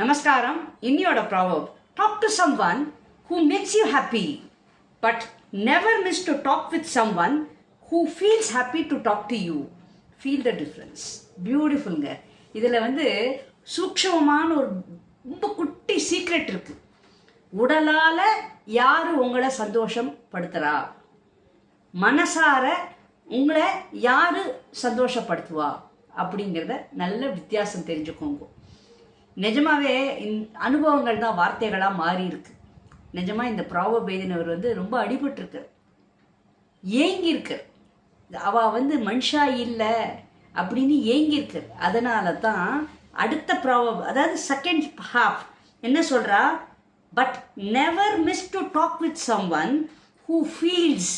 நமஸ்காரம். இன்னியோட proverb talk to someone who makes you happy but never miss to talk with someone who feels happy to talk to you feel the difference பியூட்டிஃபுல்ங்க இதில் வந்து சூக்ஷமமான ஒரு ரொம்ப குட்டி secret இருக்கு. உடலால் யார் உங்களை சந்தோஷப்படுத்துகிறா மனசார உங்களை யார் சந்தோஷப்படுத்துவா? அப்படிங்கிறத நல்ல வித்தியாசம் தெரிஞ்சுக்கோங்க. நிஜமாவே இந் அனுபவங்கள் தான் வார்த்தைகளாக மாறி இருக்கு. நிஜமா இந்த பிராவபேதினவர் வந்து ரொம்ப அடிபட்டுருக்கு. ஏங்கியிருக்கு. அவ வந்து மனுஷா இல்லை அப்படின்னு ஏங்கியிருக்கு. அதனால தான் அடுத்த ப்ராவ அதாவது செகண்ட் ஹாஃப் என்ன சொல்கிறா but never miss to talk with someone who feels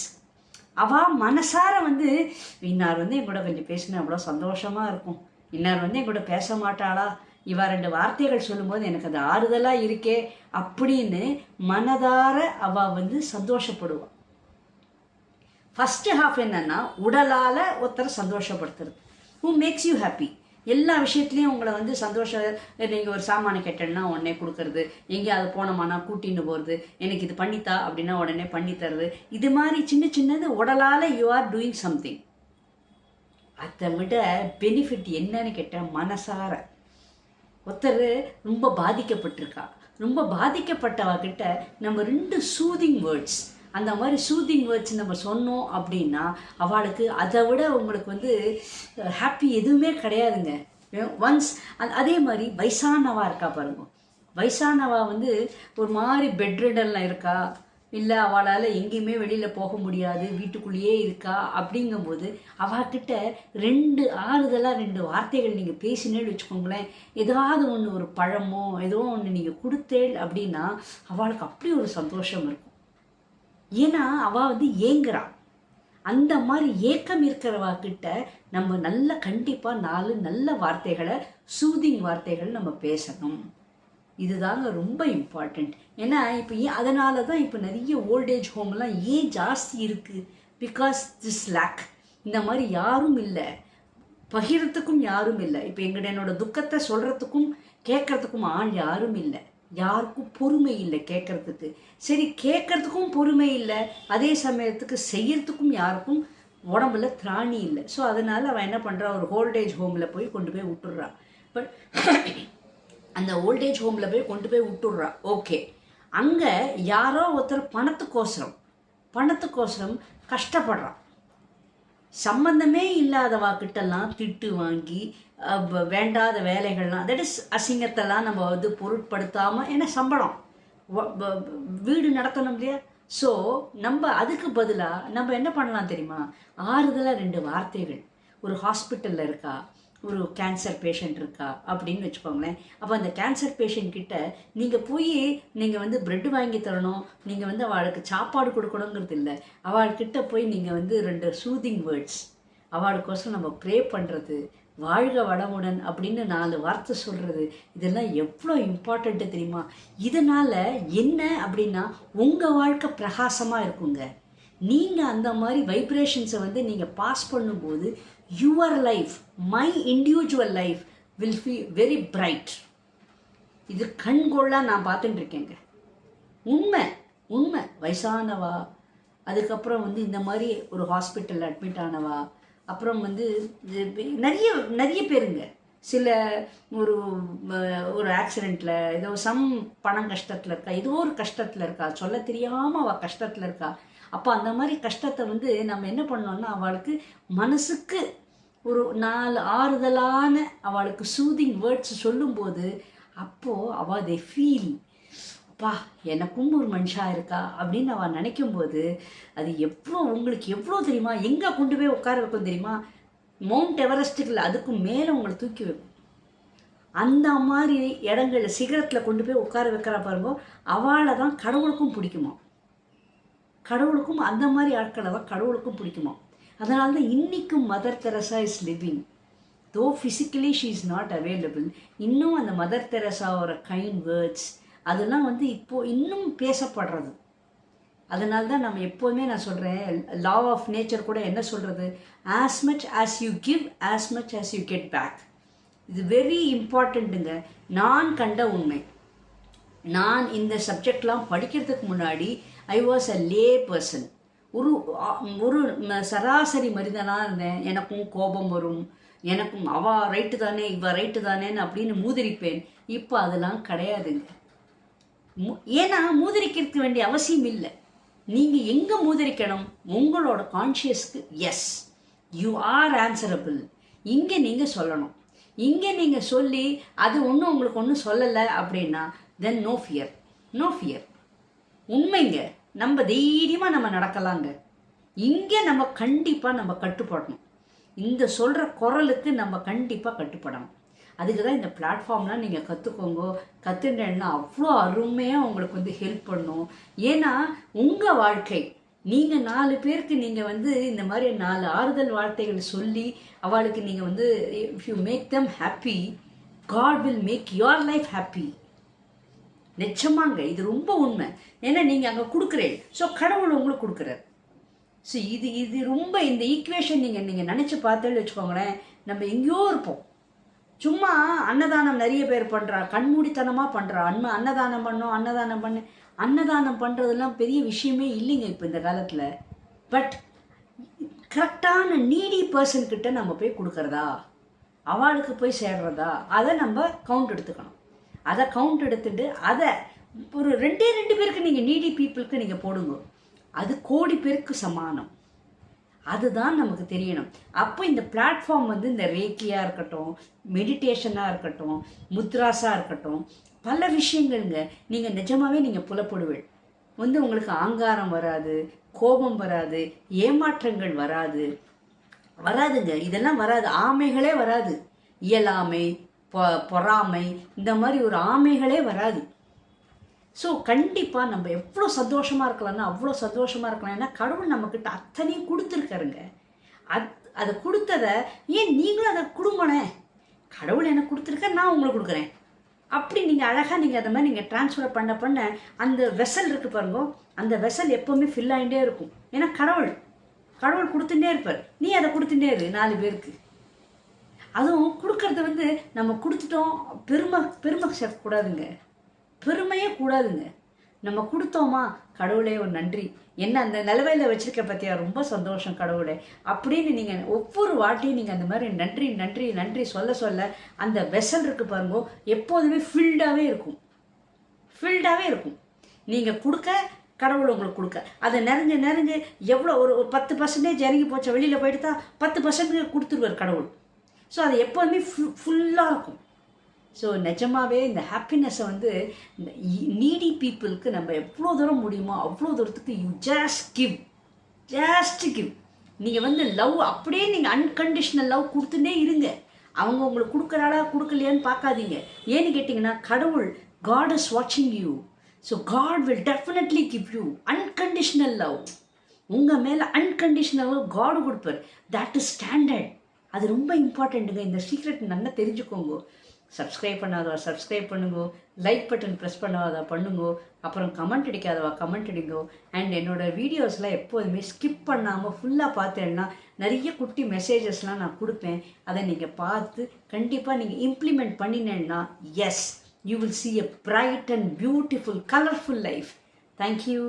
அவா மனசார வந்து இன்னார் வந்து என் கூட கொஞ்சம் பேசினா அவ்வளோ சந்தோஷமாக இருக்கும். இன்னார் வந்து என் கூட பேச மாட்டாளா? இவா ரெண்டு வார்த்தைகள் சொல்லும்போது எனக்கு அது ஆறுதலாக இருக்கே அப்படின்னு மனதார அவ வந்து சந்தோஷப்படுவாள் ஃபஸ்ட்டு ஹாஃப் என்னன்னா உடலால் ஒருத்தரை சந்தோஷப்படுத்துறது. ஹூ மேக்ஸ் யூ ஹாப்பி எல்லா விஷயத்துலையும் உங்களை வந்து சந்தோஷம் நீங்கள் ஒரு சாமானை கேட்டேன்னா உடனே கொடுக்கறது. எங்கேயாவது போனோமானா கூட்டின்னு போகிறது எனக்கு இது பண்ணித்தா அப்படின்னா உடனே பண்ணித்தருது இது மாதிரி சின்ன சின்னது உடலால் யூ ஆர் டூயிங் சம்திங் அதை விட பெனிஃபிட் என்னன்னு கேட்டால் மனசார. ஒருத்தர் ரொம்ப பாதிக்கப்பட்டிருக்கா. ரொம்ப பாதிக்கப்பட்டவகிட்ட நம்ம ரெண்டு சூதிங் வேர்ட்ஸ் அந்த மாதிரி சூதிங் வேர்ட்ஸ் நம்ம சொன்னோம் அப்படின்னா அவளுக்கு அதை விட உங்களுக்கு வந்து ஹாப்பி எதுவுமே கிடையாதுங்க. ஒன்ஸ் அதே மாதிரி வயசானவா இருக்கா பாருங்க. வயசானவா வந்து ஒரு மாதிரி பெட்ரிடனில் இருக்கா இல்லை அவளால் எங்கேயுமே வெளியில் போக முடியாது வீட்டுக்குள்ளேயே இருக்கா அப்படிங்கும்போது அவகிட்ட ரெண்டு ஆறுதலாக ரெண்டு வார்த்தைகள் நீங்கள் பேசினேன்னு வச்சுக்கோங்களேன். ஏதாவது ஒன்று ஒரு பழமோ ஏதோ ஒன்று நீங்கள் கொடுத்தேள் அப்படின்னா அவளுக்கு அப்படி ஒரு சந்தோஷம் இருக்கும். ஏன்னா அவள் வந்து ஏங்குறா. அந்த மாதிரி ஏக்கம் இருக்கிறவாக்கிட்ட நம்ம நல்ல கண்டிப்பாக நாலு நல்ல வார்த்தைகளை சூதிங் வார்த்தைகள் நம்ம பேசணும். இதுதாங்க ரொம்ப இம்பார்ட்டண்ட் ஏன்னா இப்போ ஏன் அதனால தான் இப்போ நிறைய ஓல்டேஜ் ஹோம்லாம் ஏன் ஜாஸ்தி இருக்குது பிகாஸ் திஸ் லேக் இந்த மாதிரி யாரும் இல்லை. பகிரத்துக்கும் யாரும் இல்லை. இப்போ எங்கிட்ட என்னோட துக்கத்தை சொல்கிறதுக்கும் கேட்குறதுக்கும் ஆள் யாரும் இல்லை. யாருக்கும் பொறுமை இல்லை கேட்கறதுக்கு. சரி கேட்குறதுக்கும் பொறுமை இல்லை. அதே சமயத்துக்கு செய்யறதுக்கும் யாருக்கும் உடம்புல திராணி இல்லை. ஸோ அதனால் அவன் என்ன பண்ணுறா ஒரு ஓல்டேஜ் ஹோமில் போய் கொண்டு போய் விட்டுடுறா பட் அந்த ஓல்டேஜ் ஹோமில் போய் கொண்டு போய் விட்டுடுறா. ஓகே அங்கே யாரோ ஒருத்தர் பணத்துக்கோசரம் பணத்துக்கோசரம் கஷ்டப்படுறான். சம்பந்தமே இல்லாதவா கிட்டெல்லாம் திட்டு வாங்கி வேண்டாத வேலைகள்லாம் தட் இஸ் அசிங்கத்தெல்லாம் நம்ம வந்து பொருட்படுத்தாமல் ஏன்னா சம்பளம். வீடு நடத்தணும் இல்லையா? ஸோ நம்ம அதுக்கு பதிலாக நம்ம என்ன பண்ணலாம் தெரியுமா? ஆறுதலாக ரெண்டு வார்த்தைகள். ஒரு ஹாஸ்பிட்டலில் இருக்கா ஒரு கேன்சர் பேஷண்ட் இருக்கா அப்படின்னு வச்சுக்கோங்களேன். அப்போ அந்த கேன்சர் பேஷண்ட் கிட்ட நீங்கள் போய் நீங்கள் வந்து பிரெட் வாங்கி தரணும் நீங்கள் வந்து அவளுக்கு சாப்பாடு கொடுக்கணுங்கிறது இல்லை. அவள்கிட்ட போய் நீங்கள் வந்து ரெண்டு சூதிங் வேர்ட்ஸ் அவளுக்கோசம் நம்ம ப்ரே பண்ணுறது வாழ்க வளமுடன் அப்படின்னு நாலு வார்த்தை சொல்கிறது இதெல்லாம் எவ்வளோ இம்பார்ட்டண்ட்டு தெரியுமா? இதனால் என்ன அப்படின்னா உங்கள் வாழ்க்கை பிரகாசமாக இருக்குங்க. நீங்கள் அந்த மாதிரி வைப்ரேஷன்ஸை வந்து நீங்கள் பாஸ் பண்ணும்போது your life my individual life will feel very bright இது கண்கொள்ளாக நான் பார்த்துட்டு இருக்கேங்க. உண்மை உண்மை. வயசானவா அதுக்கப்புறம் வந்து இந்த மாதிரி ஒரு ஹாஸ்பிட்டலில் அட்மிட் ஆனவா அப்புறம் வந்து நிறைய நிறைய பேருங்க. சில ஒரு ஒரு ஆக்சிடெண்ட்டில் ஏதோ சம் பணம் கஷ்டத்தில் இருக்கா ஏதோ ஒரு கஷ்டத்தில் இருக்கா சொல்ல தெரியாமல் அவள் கஷ்டத்தில் இருக்கா. அப்போ அந்த மாதிரி கஷ்டத்தை வந்து நம்ம என்ன பண்ணோம்னா அவளுக்கு மனசுக்கு ஒரு நாலு ஆறுதலான அவளுக்கு சூதிங் வேர்ட்ஸ் சொல்லும்போது அப்போது அவள் தே ஃபீல் அப்பா எனக்கும் ஒரு மனுஷா இருக்கா? அப்படின்னு அவள் நினைக்கும் போது அது எவ்வளோ உங்களுக்கு எவ்வளோ தெரியுமா? எங்கே கொண்டு போய் உட்கார வைக்கும் தெரியுமா? மவுண்ட் எவரெஸ்ட்டுக்கு இல்லை அதுக்கும் மேலே உங்களை தூக்கி வைக்கும். அந்த மாதிரி இடங்களில் சிகரத்தில் கொண்டு போய் உட்கார வைக்கிறா பாருங்க அவளை தான் கடவுளுக்கும் பிடிக்குமா கடவுளுக்கும் அந்த மாதிரி ஆட்களை தான் கடவுளுக்கும் பிடிக்குமா? அதனால தான் இன்றைக்கும் Mother Teresa is living though physically she is not available இன்னும் அந்த மதர் தெரசாவோட கைண்ட் வேர்ட்ஸ் அதெல்லாம் வந்து இப்போது இன்னும் பேசப்படுறது. அதனால தான் நம்ம எப்போவுமே நான் சொல்கிறேன் லா ஆஃப் நேச்சர் கூட என்ன சொல்கிறது as much as you give as much as you get back இது வெரி இம்பார்ட்டண்ட்டுங்க நான் கண்ட உண்மை. நான் இந்த சப்ஜெக்ட்லாம் படிக்கிறதுக்கு முன்னாடி I was a Leh person ஒரு ஒரு சராசரி மனிதனாக இருந்தேன். எனக்கும் கோபம் வரும். எனக்கும் அவ ரைட்டு தானே இவ ரைட்டு தானேன்னு அப்படின்னு மூதிரிப்பேன். இப்போ அதெல்லாம் கிடையாதுங்க. மு- ஏன்னா மூதிரிக்கிறதுக்கு வேண்டிய அவசியம் இல்லை. நீங்கள் எங்கே மூதரிக்கணும்? உங்களோட கான்ஷியஸ்க்கு எஸ் யூ ஆர் ஆன்சரபிள் இங்கே நீங்கள் சொல்லணும். இங்கே நீங்கள் சொல்லி அது ஒன்றும் உங்களுக்கு ஒன்றும் சொல்லலை அப்படின்னா then no fear no fear உண்மைங்க. நம்ம தைரியமாக நம்ம நடக்கலாங்க. இங்கே நம்ம கண்டிப்பாக நம்ம கட்டுப்படணும். இந்த சொல்கிற குரலுக்கு நம்ம கண்டிப்பாக கட்டுப்படணும். அதுக்கு தான் இந்த பிளாட்ஃபார்ம்லாம் நீங்கள் கற்றுக்கோங்க கற்றுட்டேன்னா அவ்வளோ அருமையாக உங்களுக்கு வந்து ஹெல்ப் பண்ணும். ஏன்னா உங்கள் வாழ்க்கை நீங்கள் நாலு பேருக்கு நீங்கள் வந்து இந்த மாதிரி நாலு ஆறுதல் வார்த்தைகள் சொல்லி அவளுக்கு நீங்கள் வந்து if you make them happy God will make your life happy நிச்சயமாங்க இது ரொம்ப உண்மை. ஏன்னா நீங்கள் அங்கே கொடுக்குறேன். ஸோ கடவுள் உங்களுக்கு கொடுக்குறாரு. ஸோ இது இது ரொம்ப இந்த ஈக்குவேஷன் நீங்கள் நீங்கள் நினச்சி பார்த்தேன்னு வச்சுக்கோங்களேன் நம்ம எங்கேயோ இருப்போம். சும்மா அன்னதானம் நிறைய பேர் பண்ணுறா கண்மூடித்தனமாக பண்ணுறா அன்ம அன்னதானம் பண்ணோம் அன்னதானம் பண்ணு. அன்னதானம் பண்ணுறதெல்லாம் பெரிய விஷயமே இல்லைங்க இப்போ இந்த காலத்தில். பட் கரெக்டான நீடி பர்சன்கிட்ட நம்ம போய் கொடுக்குறதா? அவளுக்கு போய் சேர்றதா? அதை நம்ம கவுண்ட் எடுத்துக்கணும். அதை கவுண்ட் எடுத்துட்டு அதை ஒரு ரெண்டே ரெண்டு பேருக்கு நீங்கள் நீடி பீப்புளுக்கு நீங்கள் போடுங்க. அது கோடி பேருக்கு சமானம். அதுதான் நமக்கு தெரியணும். அப்போ இந்த பிளாட்ஃபார்ம் வந்து இந்த ரேக்கியாக இருக்கட்டும் மெடிடேஷனாக இருக்கட்டும் முத்ராஸாக இருக்கட்டும் பல விஷயங்கள்ங்க. நீங்கள் நிஜமாகவே நீங்கள் புலப்படுவீள். வந்து உங்களுக்கு ஆங்காரம் வராது கோபம் வராது ஏமாற்றங்கள் வராது. வராதுங்க. இதெல்லாம் வராது. ஆமைகளே வராது. இயலாமை பொ பொறாமை இந்த மாதிரி ஒரு ஆமைகளே வராது. ஸோ கண்டிப்பாக நம்ம எவ்வளோ சந்தோஷமாக இருக்கலாம்னா அவ்வளோ சந்தோஷமாக இருக்கலாம் ஏன்னா கடவுள் நம்மக்கிட்ட அத்தனையும் கொடுத்துருக்காருங்க. அத் அதை கொடுத்ததை ஏன் நீங்களும் அதை கொடுங்கண்ணே கடவுள் எனக்கு கொடுத்துருக்க நான் உங்களுக்கு கொடுக்குறேன். அப்படி நீங்கள் அழகாக நீங்கள் அதை மாதிரி நீங்கள் ட்ரான்ஸ்ஃபர் பண்ண பண்ண அந்த வெசல் இருக்கு பாருங்க. அந்த வெசல் எப்போவுமே ஃபில் ஆகிட்டே இருக்கும். ஏன்னா கடவுள். கடவுள் கொடுத்துட்டே இருப்பார். நீ அதை கொடுத்துட்டே இரு நாலு பேருக்கு. அதுவும் கொடுக்கறது வந்து நம்ம கொடுத்துட்டோம் பெருமை பெருமை சேர்க்கக்கூடாதுங்க பெருமையே கூடாதுங்க. நம்ம கொடுத்தோமா? கடவுளே ஒரு நன்றி. என்ன அந்த நிலவையில் வச்சுருக்க பற்றியா ரொம்ப சந்தோஷம் கடவுளே. அப்படின்னு நீங்கள் ஒவ்வொரு வாட்டியும் நீங்கள் அந்த மாதிரி நன்றி நன்றி நன்றி சொல்ல சொல்ல அந்த வெசல் இருக்குது பாருங்க எப்போதுமே ஃபில்டாகவே இருக்கும். ஃபில்டாகவே இருக்கும். நீங்கள் கொடுக்க கடவுள் உங்களுக்கு கொடுக்க. அதை நிறைஞ்சு நிறைஞ்சு எவ்வளோ ஒரு ஒரு பத்து பர்சன்டேஜ் இறங்கி போச்சு வெளியில் போயிட்டு தான் பத்து பர்சன்ட் கொடுத்துருவார் கடவுள். ஸோ அது எப்போதுமே ஃபுல் ஃபுல்லாக இருக்கும். ஸோ நிஜமாகவே இந்த ஹாப்பினஸ்ஸை வந்து நீடி பீப்புளுக்கு நம்ம எவ்வளோ தூரம் முடியுமோ அவ்வளோ தூரத்துக்கு you just give just give நீங்கள் வந்து லவ் அப்படியே நீங்கள் அன்கண்டிஷனல் லவ் கொடுத்துட்டே இருங்க. அவங்க உங்களுக்கு கொடுக்குறாளா கொடுக்கலையான்னு பார்க்காதீங்க. ஏன்னு கேட்டிங்கன்னா கடவுள் காட் இஸ் வாட்சிங் you so God will definitely give you unconditional love உங்கள் மேலே அன்கண்டிஷ்னல் லவ் காடு கொடுப்பார். தட் இஸ் ஸ்டாண்டர்ட் அது ரொம்ப இம்பார்ட்டண்ட்டுங்க இந்த சீக்ரெட் நல்லா தெரிஞ்சுக்கோங்க. சப்ஸ்கிரைப் பண்ணாதவா சப்ஸ்கிரைப் பண்ணுங்க. லைக் பட்டன் ப்ரெஸ் பண்ணாதா பண்ணுங்க. அப்புறம் கமெண்ட் அடிக்காதவா கமெண்ட் அடிங்கோ. அண்ட் என்னோட வீடியோஸ்லாம் எப்போதுமே ஸ்கிப் பண்ணாமல் ஃபுல்லாக பார்த்தேன்னா நிறைய குட்டி மெசேஜஸ்லாம் நான் கொடுப்பேன். அதை நீங்கள் பார்த்து கண்டிப்பாக நீங்கள் implement பண்ணினேன்னா yes you will see a bright and beautiful colourful life thank you